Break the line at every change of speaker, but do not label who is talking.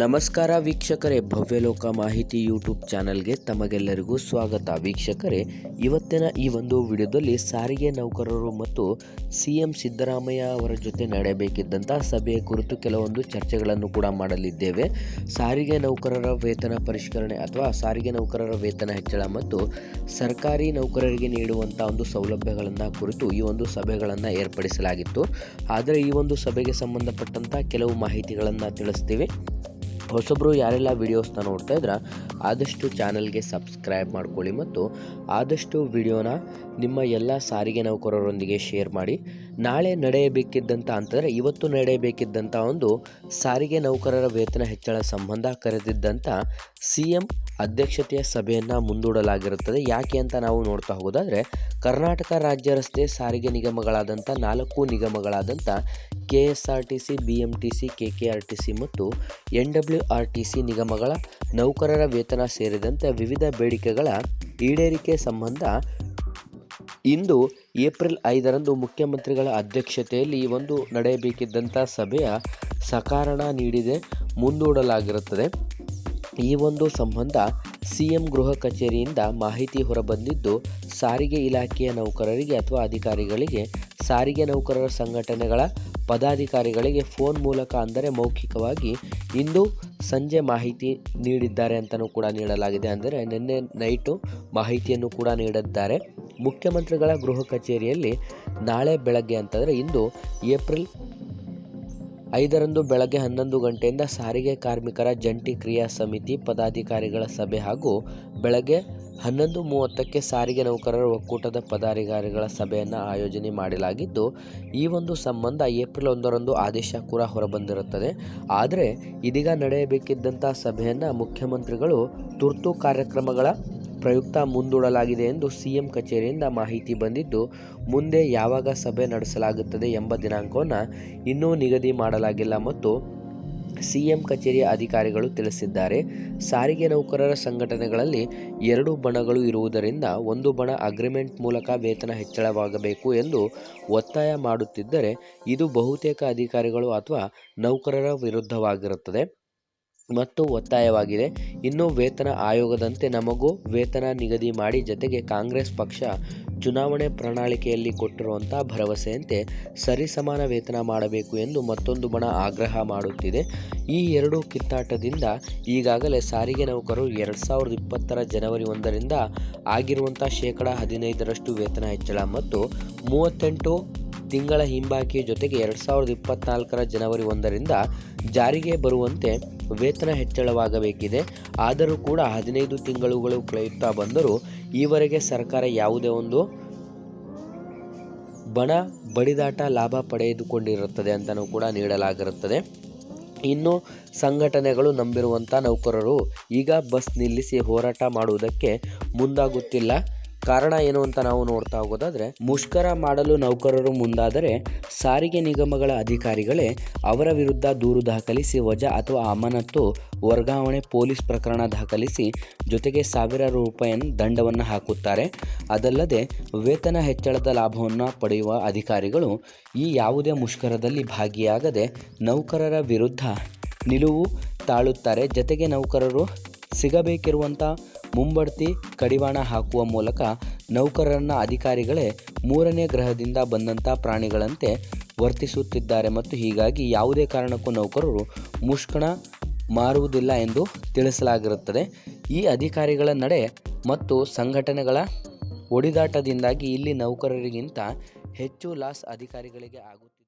ನಮಸ್ಕಾರ ವೀಕ್ಷಕರೇ ಭವ್ಯಲೋಕ ಮಾಹಿತಿ ಯೂಟ್ಯೂಬ್ ಚಾನಲ್ಗೆ ತಮಗೆಲ್ಲರಿಗೂ ಸ್ವಾಗತ. ವೀಕ್ಷಕರೇ, ಇವತ್ತಿನ ಈ ಒಂದು ವಿಡಿಯೋದಲ್ಲಿ ಸಾರಿಗೆ ನೌಕರರು ಮತ್ತು ಸಿ ಎಂ ಸಿದ್ದರಾಮಯ್ಯ ಅವರ ಜೊತೆ ನಡೆಯಬೇಕಿದ್ದಂಥ ಸಭೆಯ ಕುರಿತು ಕೆಲವೊಂದು ಚರ್ಚೆಗಳನ್ನು ಕೂಡ ಮಾಡಲಿದ್ದೇವೆ. ಸಾರಿಗೆ ನೌಕರರ ವೇತನ ಪರಿಷ್ಕರಣೆ ಅಥವಾ ಸಾರಿಗೆ ನೌಕರರ ವೇತನ ಹೆಚ್ಚಳ ಮತ್ತು ಸರ್ಕಾರಿ ನೌಕರರಿಗೆ ನೀಡುವಂಥ ಒಂದು ಸೌಲಭ್ಯಗಳನ್ನು ಕುರಿತು ಈ ಒಂದು ಸಭೆಗಳನ್ನು ಏರ್ಪಡಿಸಲಾಗಿತ್ತು. ಆದರೆ ಈ ಒಂದು ಸಭೆಗೆ ಸಂಬಂಧಪಟ್ಟಂಥ ಕೆಲವು ಮಾಹಿತಿಗಳನ್ನು ತಿಳಿಸ್ತೀವಿ. ಹೊಸಬ್ರು ಯಾರೆಲ್ಲ ವಿಡಿಯೋಸ್ನ ನೋಡ್ತಾ ಇದ್ರ, ಆದಷ್ಟು ಚಾನಲ್ಗೆ ಸಬ್ಸ್ಕ್ರೈಬ್ ಮಾಡ್ಕೊಳ್ಳಿ ಮತ್ತು ಆದಷ್ಟು ವಿಡಿಯೋನ ನಿಮ್ಮ ಎಲ್ಲ ಸಾರಿಗೆ ನೌಕರರೊಂದಿಗೆ ಶೇರ್ ಮಾಡಿ. ನಾಳೆ ನಡೆಯಬೇಕಿದ್ದಂಥ ಅಂತಂದರೆ ಇವತ್ತು ನಡೆಯಬೇಕಿದ್ದಂಥ ಒಂದು ಸಾರಿಗೆ ನೌಕರರ ವೇತನ ಹೆಚ್ಚಳ ಸಂಬಂಧ ಕರೆದಿದ್ದಂಥ ಸಿ ಎಂ ಅಧ್ಯಕ್ಷತೆಯ ಸಭೆಯನ್ನು ಮುಂದೂಡಲಾಗಿರುತ್ತದೆ. ಯಾಕೆ ಅಂತ ನಾವು ನೋಡ್ತಾ ಹೋಗೋದಾದರೆ, ಕರ್ನಾಟಕ ರಾಜ್ಯ ರಸ್ತೆ ಸಾರಿಗೆ ನಿಗಮಗಳಾದಂಥ ನಾಲ್ಕು ನಿಗಮಗಳಾದಂಥ K S R T C B M T C K K R T C ಮತ್ತು N W R T C ನಿಗಮಗಳ ನೌಕರರ ವೇತನ ಸೇರಿದಂತೆ ವಿವಿಧ ಬೇಡಿಕೆಗಳ ಈಡೇರಿಕೆ ಸಂಬಂಧ ಇಂದು ಏಪ್ರಿಲ್ ಐದರಂದು ಮುಖ್ಯಮಂತ್ರಿಗಳ ಅಧ್ಯಕ್ಷತೆಯಲ್ಲಿ ಈ ಒಂದು ನಡೆಯಬೇಕಿದ್ದಂಥ ಸಭೆಯ ಸಕಾರಣ ನೀಡಿದೆ, ಮುಂದೂಡಲಾಗಿರುತ್ತದೆ. ಈ ಒಂದು ಸಂಬಂಧ ಸಿಎಂ ಗೃಹ ಕಚೇರಿಯಿಂದ ಮಾಹಿತಿ ಹೊರಬಂದಿದ್ದು, ಸಾರಿಗೆ ಇಲಾಖೆಯ ನೌಕರರಿಗೆ ಅಥವಾ ಅಧಿಕಾರಿಗಳಿಗೆ, ಸಾರಿಗೆ ನೌಕರರ ಸಂಘಟನೆಗಳ ಪದಾಧಿಕಾರಿಗಳಿಗೆ ಫೋನ್ ಮೂಲಕ ಅಂದರೆ ಮೌಖಿಕವಾಗಿ ಇಂದು ಸಂಜೆ ಮಾಹಿತಿ ನೀಡಿದ್ದಾರೆ ಅಂತಲೂ ಕೂಡ ನೀಡಲಾಗಿದೆ. ಅಂದರೆ ನಿನ್ನೆ ನೈಟು ಮಾಹಿತಿಯನ್ನು ಕೂಡ ನೀಡಿದ್ದಾರೆ. ಮುಖ್ಯಮಂತ್ರಿಗಳ ಗೃಹ ಕಚೇರಿಯಲ್ಲಿ ನಾಳೆ ಬೆಳಗ್ಗೆ ಅಂತಂದರೆ ಇಂದು ಏಪ್ರಿಲ್ ಐದರಂದು ಬೆಳಗ್ಗೆ ಹನ್ನೊಂದು ಗಂಟೆಯಿಂದ ಸಾರಿಗೆ ಕಾರ್ಮಿಕರ ಜಂಟಿ ಕ್ರಿಯಾ ಸಮಿತಿ ಪದಾಧಿಕಾರಿಗಳ ಸಭೆ ಹಾಗೂ ಬೆಳಗ್ಗೆ ಹನ್ನೊಂದು ಮೂವತ್ತಕ್ಕೆ ಸಾರಿಗೆ ನೌಕರರ ಒಕ್ಕೂಟದ ಪದಾಧಿಕಾರಿಗಳ ಸಭೆಯನ್ನು ಆಯೋಜನೆ ಮಾಡಲಾಗಿದ್ದು, ಈ ಒಂದು ಸಂಬಂಧ ಏಪ್ರಿಲ್ ಒಂದರಂದು ಆದೇಶ ಕೂಡ ಹೊರಬಂದಿರುತ್ತದೆ. ಆದರೆ, ಇದೀಗ ನಡೆಯಬೇಕಿದ್ದಂಥ ಸಭೆಯನ್ನು ಮುಖ್ಯಮಂತ್ರಿಗಳು ತುರ್ತು ಕಾರ್ಯಕ್ರಮಗಳ ಪ್ರಯುಕ್ತ ಮುಂದೂಡಲಾಗಿದೆ ಎಂದು ಸಿಎಂ ಕಚೇರಿಯಿಂದ ಮಾಹಿತಿ ಬಂದಿದ್ದು, ಮುಂದೆ ಯಾವಾಗ ಸಭೆ ನಡೆಸಲಾಗುತ್ತದೆ ಎಂಬ ದಿನಾಂಕವನ್ನು ಇನ್ನೂ ನಿಗದಿ ಮಾಡಲಾಗಿಲ್ಲ ಮತ್ತು ಸಿಎಂ ಕಚೇರಿಯ ಅಧಿಕಾರಿಗಳು ತಿಳಿಸಿದ್ದಾರೆ. ಸಾರಿಗೆ ನೌಕರರ ಸಂಘಟನೆಗಳಲ್ಲಿ ಎರಡು ಬಣಗಳು ಇರುವುದರಿಂದ ಒಂದು ಬಣ ಅಗ್ರಿಮೆಂಟ್ ಮೂಲಕ ವೇತನ ಹೆಚ್ಚಳವಾಗಬೇಕು ಎಂದು ಒತ್ತಾಯ ಮಾಡುತ್ತಿದ್ದರೆ, ಇದು ಬಹುತೇಕ ಅಧಿಕಾರಿಗಳು ಅಥವಾ ನೌಕರರ ವಿರುದ್ಧವಾಗಿರುತ್ತದೆ. ಮತ್ತು ಒತ್ತಾಯವಾಗಿದೆ. ಇನ್ನು ವೇತನ ಆಯೋಗದಂತೆ ನಮಗೂ ವೇತನ ನಿಗದಿ ಮಾಡಿ ಜತೆಗೆ ಕಾಂಗ್ರೆಸ್ ಪಕ್ಷ ಚುನಾವಣೆ ಪ್ರಣಾಳಿಕೆಯಲ್ಲಿ ಕೊಟ್ಟಿರುವಂಥ ಭರವಸೆಯಂತೆ ಸರಿಸಮಾನ ವೇತನ ಮಾಡಬೇಕು ಎಂದು ಮತ್ತೊಂದು ಬಣ ಆಗ್ರಹ ಮಾಡುತ್ತಿದೆ. ಈ ಎರಡು ಕಿತ್ತಾಟದಿಂದ ಈಗಾಗಲೇ ಸಾರಿಗೆ ನೌಕರರು ಎರಡು ಸಾವಿರದ ಇಪ್ಪತ್ತರ ಜನವರಿ ಒಂದರಿಂದ ಆಗಿರುವಂಥ ಶೇಕಡ ಹದಿನೈದರಷ್ಟು ವೇತನ ಹೆಚ್ಚಳ ಮತ್ತು ಮೂವತ್ತೆಂಟು ತಿಂಗಳ ಹಿಂಬಾಕಿ ಜೊತೆಗೆ ಎರಡು ಸಾವಿರದ ಇಪ್ಪತ್ನಾಲ್ಕರ ಜನವರಿ ಒಂದರಿಂದ ಜಾರಿಗೆ ಬರುವಂತೆ ವೇತನ ಹೆಚ್ಚಳವಾಗಬೇಕಿದೆ. ಆದರೂ ಕೂಡ ಹದಿನೈದು ತಿಂಗಳುಗಳು ಕಳೆಯುತ್ತಾ ಬಂದರೂ ಈವರೆಗೆ ಸರ್ಕಾರ ಯಾವುದೇ ಒಂದು ಬಣ ಬಡಿದಾಟ ಲಾಭ ಪಡೆದುಕೊಂಡಿರುತ್ತದೆ ಅಂತಲೂ ಕೂಡ ನೀಡಲಾಗಿರುತ್ತದೆ. ಇನ್ನು ಸಂಘಟನೆಗಳು ನಂಬಿರುವಂಥ ನೌಕರರು ಈಗ ಬಸ್ ನಿಲ್ಲಿಸಿ ಹೋರಾಟ ಮಾಡುವುದಕ್ಕೆ ಮುಂದಾಗುತ್ತಿಲ್ಲ. ಕಾರಣ ಏನು ಅಂತ ನಾವು ನೋಡ್ತಾ ಹೋಗೋದಾದ್ರೆ, ಮುಷ್ಕರ ಮಾಡಲು ನೌಕರರು ಮುಂದಾದರೆ ಸಾರಿಗೆ ನಿಗಮಗಳ ಅಧಿಕಾರಿಗಳೇ ಅವರ ವಿರುದ್ಧ ದೂರು ದಾಖಲಿಸಿ ವಜಾ ಅಥವಾ ಅಮಾನತ್ತು ವರ್ಗಾವಣೆ ಪೊಲೀಸ್ ಪ್ರಕರಣ ದಾಖಲಿಸಿ ಜೊತೆಗೆ ಸಾವಿರಾರು ರೂಪಾಯಿಯನ್ನು ದಂಡವನ್ನು ಹಾಕುತ್ತಾರೆ. ಅದಲ್ಲದೆ ವೇತನ ಹೆಚ್ಚಳದ ಲಾಭವನ್ನು ಪಡೆಯುವ ಅಧಿಕಾರಿಗಳು ಈ ಯಾವುದೇ ಮುಷ್ಕರದಲ್ಲಿ ಭಾಗಿಯಾಗದೆ ನೌಕರರ ವಿರುದ್ಧ ನಿಲುವು ತಾಳುತ್ತಾರೆ. ಜೊತೆಗೆ ನೌಕರರು ಸಿಗಬೇಕಿರುವಂಥ ಮುಂಬಡ್ತಿ ಕಡಿವಾಣ ಹಾಕುವ ಮೂಲಕ ನೌಕರರನ್ನ ಅಧಿಕಾರಿಗಳೇ ಮೂರನೇ ಗ್ರಹದಿಂದ ಬಂದಂಥ ಪ್ರಾಣಿಗಳಂತೆ ವರ್ತಿಸುತ್ತಿದ್ದಾರೆ ಮತ್ತು ಹೀಗಾಗಿ ಯಾವುದೇ ಕಾರಣಕ್ಕೂ ನೌಕರರು ಮುಷ್ಕಣ ಮಾರುವುದಿಲ್ಲ ಎಂದು ತಿಳಿಸಲಾಗಿರುತ್ತದೆ. ಈ ಅಧಿಕಾರಿಗಳ ನಡೆ ಮತ್ತು ಸಂಘಟನೆಗಳ ಒಡಿದಾಟದಿಂದಾಗಿ ಇಲ್ಲಿ ನೌಕರರಿಗಿಂತ ಹೆಚ್ಚು ಲಾಸ್ ಅಧಿಕಾರಿಗಳಿಗೆ ಆಗುತ್ತಿದೆ.